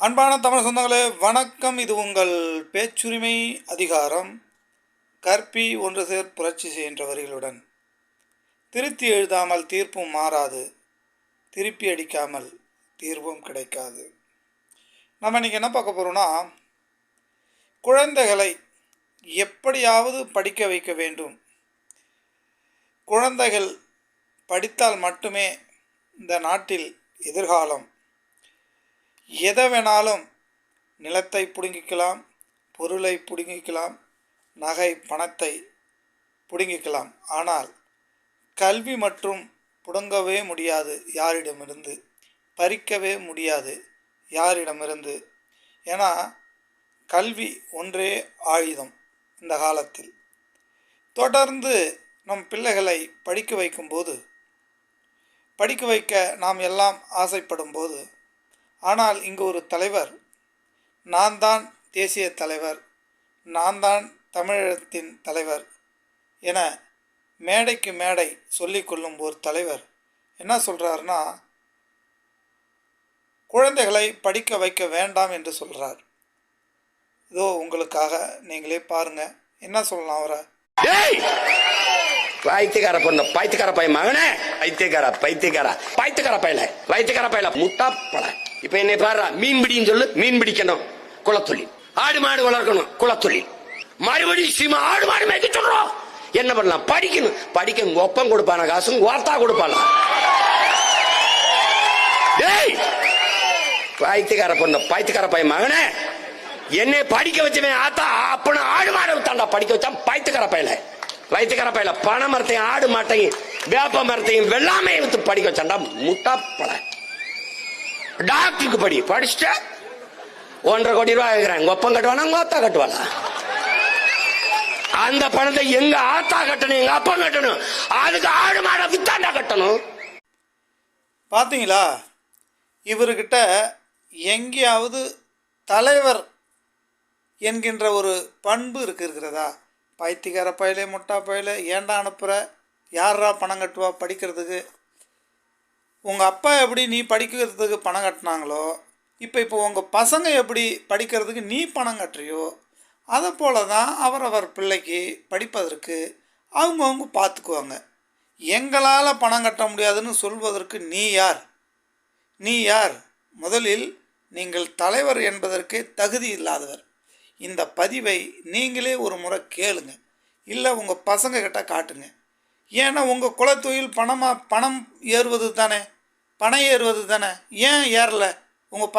அன்பான தமிழ் சொந்தங்களே வணக்கம். இது உங்கள் பேச்சுரிமை அதிகாரம் கற்பி ஒன்று சேர் புரட்சி செய்கின்ற வரிகளுடன் திருத்தி எழுதாமல் தீர்ப்பும் மாறாது திருப்பி அடிக்காமல் தீர்வும் கிடைக்காது. நம்ம இன்றைக்கி என்ன பார்க்க போகிறோம்னா குழந்தைகளை எப்படியாவது படிக்க வைக்க வேண்டும். குழந்தைகள் படித்தால் மட்டுமே இந்த நாட்டில் எதிர்காலம் எதை வேணாலும் நிலத்தை பிடுங்கிக்கலாம் பொருளை பிடுங்கிக்கலாம் நகை பணத்தை பிடுங்கிக்கலாம். ஆனால் கல்வி மற்றும் பிடுங்கவே முடியாது யாரிடமிருந்து பறிக்கவே முடியாது யாரிடமிருந்து. ஏன்னா கல்வி ஒன்றே ஆயுதம் இந்த காலத்தில். தொடர்ந்து நம் பிள்ளைகளை படிக்க வைக்கும்போது படிக்க வைக்க நாம் எல்லாம் ஆசைப்படும் போது ஆனால் இங்கு ஒரு தலைவர் நான் தான் தேசிய தலைவர் நான் தான் தமிழகத்தின் தலைவர் என மேடைக்கு மேடை சொல்லிக்கொள்ளும் ஒரு தலைவர். என்ன சொல்கிறாருன்னா குழந்தைகளை படிக்க வைக்க வேண்டாம் என்று சொல்கிறார் இதோ உங்களுக்காக நீங்களே பாருங்கள் என்ன சொல்லலாம் அவரை? டேய் பைத்தியக்கார பொண்ணு பைத்தியக்கார பையன் மகனே! பைத்தியக்கார பைத்தியக்கார பைத்தியக்கார பையல பைத்தியக்கார பையல முட்டா பழ இப்ப என்னை பாரு மீன் பிடின்னு சொல்லு மீன் பிடிக்கணும். குளத்தொழில் ஆடு மாடு வளர்க்கணும் குளத்தொழில் மறுபடியும் சீமா ஆடு மாடு மேய்க்க சொல்றோம் என்ன பண்ணலாம்? படிக்கணும். படிக்க ஒப்பம் கொடுப்பான காசு வார்த்தா கொடுப்பானா? டேய்! பைத்தியக்கார பொண்ணு பாய்த்துக்கார பையன் மகனே. என்னை படிக்க வச்சவன் ஆத்தா அப்பன ஆடு மாடு தாண்டா படிக்க வச்சான் பாய்த்துக்கார பையல பாய்த்துக்கார பையல பனை மரத்தையும் ஆடு மாட்டையும் வேப்ப மரத்தையும் வெள்ளாமையை வித்து படிக்க வச்சாண்டா முட்டா பழ டாக்டருக்கு படி படிச்சுட்ட ஒன்றரை கோடி ரூபாய் கேட்கிறேன் உங்க ஒப்பம் கட்டுவானா உங்க ஆத்தா கட்டுவானா? அந்த பணத்தை எங்க ஆத்தா கட்டணும் எங்க அப்பா கட்டணும்? அதுக்கு ஆடு மாடை வித்தாண்டா கட்டணும்? பார்த்தீங்களா இவர்கிட்ட எங்கேயாவது தலைவர் என்கின்ற ஒரு பண்பு இருக்கு இருக்கிறதா? பைத்தியக்கார பயலே முட்டா பயலே ஏன்டா அனுப்புகிற யாரா பணம் கட்டுவா படிக்கிறதுக்கு? உங்கள் அப்பா எப்படி நீ படிக்கிறதுக்கு பணம் கட்டினாங்களோ இப்போ இப்போ உங்கள் பசங்க எப்படி படிக்கிறதுக்கு நீ பணம் கட்டுறியோ அதை போல தான் அவரவர் பிள்ளைக்கு படிப்பதற்கு அவங்கவுங்க பார்த்துக்குவாங்க எங்களால் பணம் கட்ட முடியாதுன்னு சொல்வதற்கு நீ யார்? நீ யார்? முதலில் நீங்கள் தலைவர் என்பதற்கு தகுதி இல்லாதவர். இந்த பதிவை நீங்களே ஒரு முறை கேளுங்க. இல்லை உங்கள் பசங்க கிட்ட காட்டுங்க. ஏன்னா உங்கள் குலத்தொழில் பணமாக பணம் ஏறுவது தானே பணம் ஏறுவது தானே? ஏன் ஏறல? உங்கள்